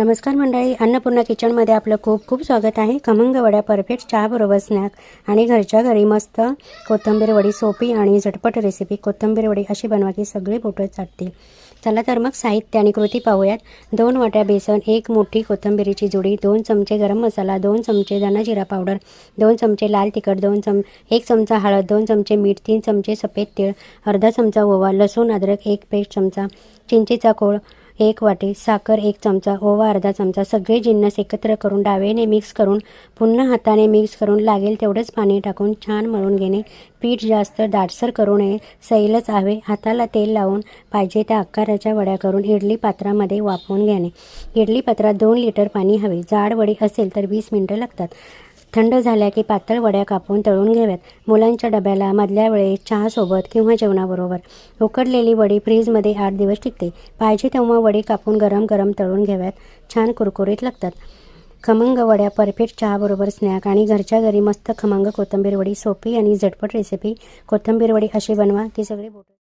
नमस्कार मंडळी अन्नपूर्णा किचनमध्ये आपलं खूप खूप स्वागत आहे. खमंग वड्या परफेक्ट चहाबरोबर स्नॅक आणि घरच्या घरी मस्त कोथिंबीर वडी सोपी आणि झटपट रेसिपी कोथिंबीर वडी अशी बनवा की सगळी बोटं चाटतील. चला तर मग साहित्य आणि कृती पाहूयात. दोन वाट्या बेसन एक मोठी कोथिंबीरीची जुडी दोन चमचे गरम मसाला दोन चमचे धना जिरा पावडर दोन चमचे लाल तिखट दोन चम एक चमचा हळद दोन चमचे मीठ तीन चमचे सफेद तीळ अर्धा चमचा ओवा लसूण अद्रक एक पेस्ट चमचा चिंचेचा कोळ एक वाटी साखर एक चमचा ओवा अर्धा चमचा सगळे जिन्नस एकत्र करून डावेने मिक्स करून पुन्हा हाताने मिक्स करून लागेल तेवढंच पाणी टाकून छान मळून घेणे. पीठ जास्त दाटसर करू नये सैलच हवे हाताला तेल लावून पाहिजे त्या आकाराच्या वड्या करून इडली पात्रामध्ये वाफवून घेणे. इडली पात्रात दोन लिटर पाणी हवे. जाड वडी असेल तर वीस मिनटं लागतात. थंड झाल्या की पातळ वड्या कापून तळून घ्याव्यात. मुलांच्या डब्याला मधल्या वेळेस चहासोबत किंवा जेवणाबरोबर. उकडलेली वडी फ्रीजमध्ये आठ दिवस टिकते. पाहिजे तेव्हा वडी कापून गरम गरम तळून घ्याव्यात. छान कुरकुरीत लागतात. खमंग वड्या परफेक्ट चहाबरोबर स्नॅक आणि घरच्या घरी मस्त खमंग कोथंबीर वडी सोपी आणि झटपट रेसिपी कोथिंबीर वडी अशी बनवा की सगळे बोट